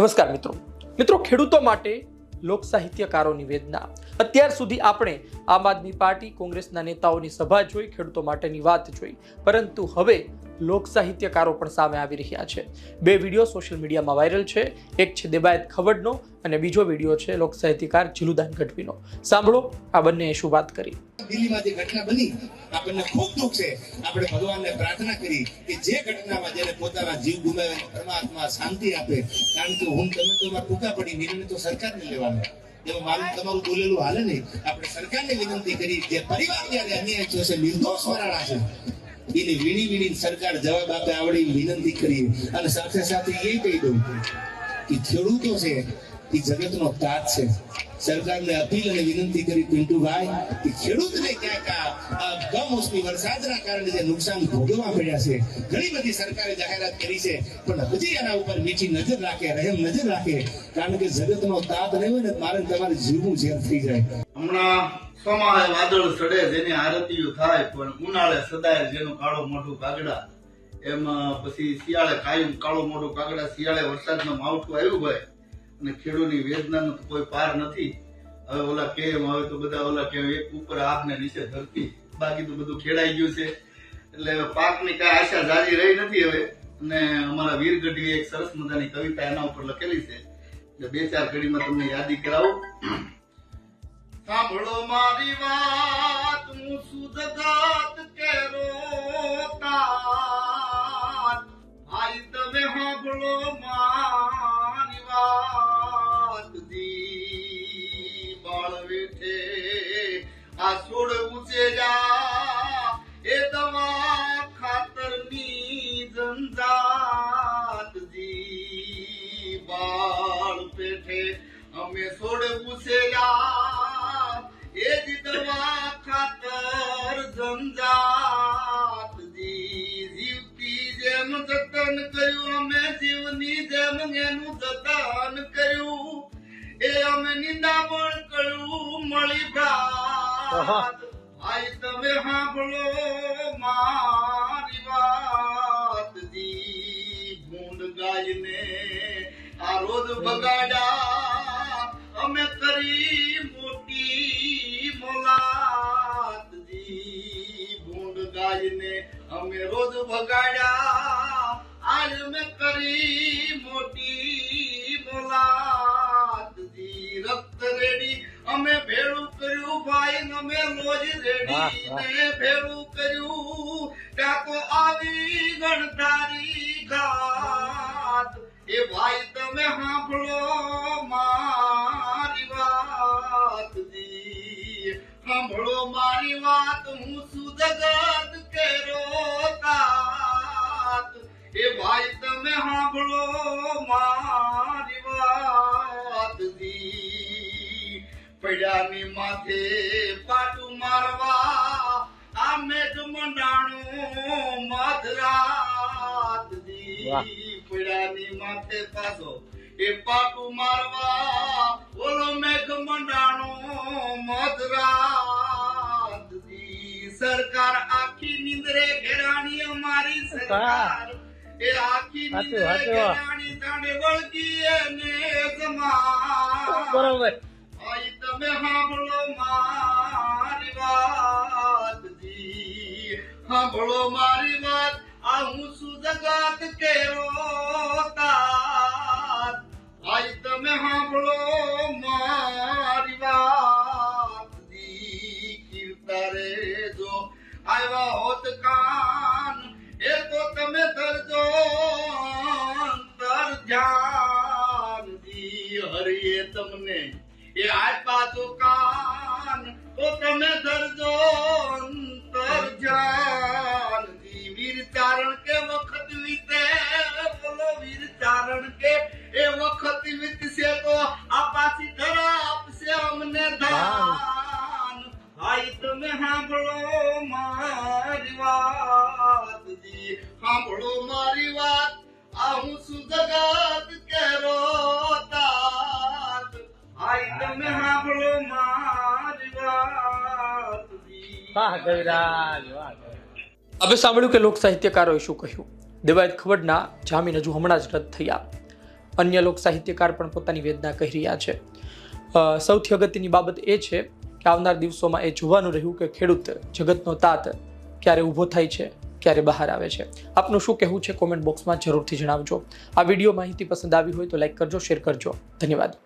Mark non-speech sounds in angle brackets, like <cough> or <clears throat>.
નમસ્કાર મિત્રો. મિત્રો, ખેડૂતો માટે લોક સાહિત્યકારોની વેદના. અત્યાર સુધી આપણે આમ આદમી પાર્ટી, કોંગ્રેસના નેતાઓની સભા જોઈ, ખેડૂતો માટેની વાત જોઈ. પરંતુ હવે લોક સાહિત્યકારો પણ સામે આવી રહ્યા છે. બે વીડિયો સોશિયલ મીડિયામાં વાયરલ છે. એક છે દેબાયત ખવડનો અને બીજો વીડિયો છે લોક સાહિત્યકાર જીલુદાન ગઢવીનો. સાંભળો, આ બંનેએ શું વાત કરી. દિલ્હીમાં જે ઘટના બની, આપણને ખૂબ દુઃખ છે. આપણે ભગવાનને પ્રાર્થના કરી કે જે ઘટનામાં જેને પોતાના જીવ ગુમાવે પરમાત્મા શાંતિ આપે. કારણ કે હું તમે તો એમાં ટૂંકા પડી નિર્ણય તો સરકારને લેવાનો. એમાં મારું તમારું બોલેલું હાલે નહીં. આપણે સરકારને વિનંતી કરી જે પરિવાર જયારે અન્યાય છે, નિર્દોષ મરાણા છે એની વીણી વીણી સરકાર જવાબ આપે, આવડી વિનંતી કરી અને સાથે સાથે એ કહી દઉં કે ખેડૂતો છે એ જગતનો તાત છે સરકારને અપીલ વિનંતી કરી પિન્ટુભાઈ કે ખેડૂતને ક્યાંક કમોસમી વરસાદના કારણે જે નુકસાન ભોગવવા પડ્યા છે ઘણી બધી સરકારે જાહેરાત કરી છે પણ હજી એના ઉપર મીઠી નજર રાખે રહેમ નજર રાખે કારણ કે જગતનો તાત નહીં ને મારે તમારે જીવવું ઝેર થઈ જાય હમણાં સોમાહે વાદળ ચડે જેની આરતીઓ થાય પણ ઉનાળે સદાય જેનું કાળો મોઢું કાગડા એમ પછી શિયાળે કાયમ કાળો મોટો કાગડા શિયાળે વરસાદનું માવઠું આવ્યું હોય અને ખેડૂતની વેદનાનો તો કોઈ પાર નથી. હવે ઓલા કેમ હવે તો બધા ઓલા કેમ એક ઉપર આગ ને નીચે ધરતી. બાકી તો બધું ખેડાઈ ગયું છે. એટલે પાકની કાંઈ આશા જાજી રહી નથી હવે. અને અમારા વીર ગઢવીએ એક સરસ મજાની કવિતા એના ઉપર લખેલી છે. બે ચાર ઘડીમાં તમને યાદી કરાવું. <clears throat> સાંભળો મારી વાત. ખાતરની જંજાત જી બાળ પેઠે અમે છોડ પૂછેલા એ જ દવા ખાતર જંજાત જી. જીવતી જેમ જતન કર્યું અમે જીવની જેમ એનું જતન કર્યું. એ અમે નિંદામણ કર્યું મળી ભાત આઈ તમે સાંભળો મારી ગાયને આ રોજ બગાડ્યા. અમે કરી મોટી મોલાતજી ભૂંડ ગાયને અમે રોજ બગાડ્યા. આજ અમે કરી મોટી મોલાતજી રક્ત રેડી અમે ભેળું કર્યું ભાઈ અમે રોજ રેડી ને ભેળું કર્યું. ત્યાં તો આવી ગણધારી ઘાત એ ભાઈ તમે સાંભળો મારી વાત સાંભળો મારી વાત હું સુજગત કેરો તાત એ ભાઈ તમે સાંભળો મારી વાત પડ્યાની માથે પાટું મારવા આ મેઘ મંડાણું મધરાત દી પડ્યાની માથે પાછો એ પાટું મારવા ઓલો મેઘ મંડાણો મધરાત સરકાર આખી નિંદરે ઘેરાણી અમારી સરકાર. એ આખી નિંદરે ઘેરાણી તાણે વળગી અને જમા બરોબર. આઈ તમે હાંભળો મારી વાત જી સાંભળો મારી વાત. હું શું જગત કેરો તાત ભાઈ, તમે સાંભળો મારી વાત. કીર્તા જો આવ્યા હોત કાન, એ તો તમે ધરજો અંતર ધ્યાન. જી, હરિએ તમને એ આપ્યા જો કાન, તો તમે ધરજો ચારણ કે વખત વીતે બોલો વીર ચારણ કે એ વખત વીતશે તો આ પાછી ધરા આપશે અમને ધાન ભાઈ તમે સાંભળો મારી વાત જી. સાંભળો મારી વાત. આ હું શું જગત કેરો તાત. ભાઈ તમે સાંભળો મારી વાત જી. વાહ, કવિરાજ, વાહ હવે સાંભળ્યું કે લોક સાહિત્યકારોએ શું કહ્યું? દેવાયત ખવડના જામીન હજુ હમણાં જ રદ થયા. અન્ય લોક સાહિત્યકાર પણ પોતાની વેદના કહી રહ્યા છે. સૌથી અગત્યની બાબત એ છે કે આવનાર દિવસોમાં એ જોવાનું રહ્યું કે ખેડૂત જગતનો તાત ક્યારે ઊભો થાય છે, ક્યારે બહાર આવે છે. આપનું શું કહેવું છે કોમેન્ટ બોક્સમાં જરૂરથી જણાવજો. આ વીડિયો માહિતી પસંદ આવી હોય તો લાઈક કરજો, શેર કરજો. ધન્યવાદ.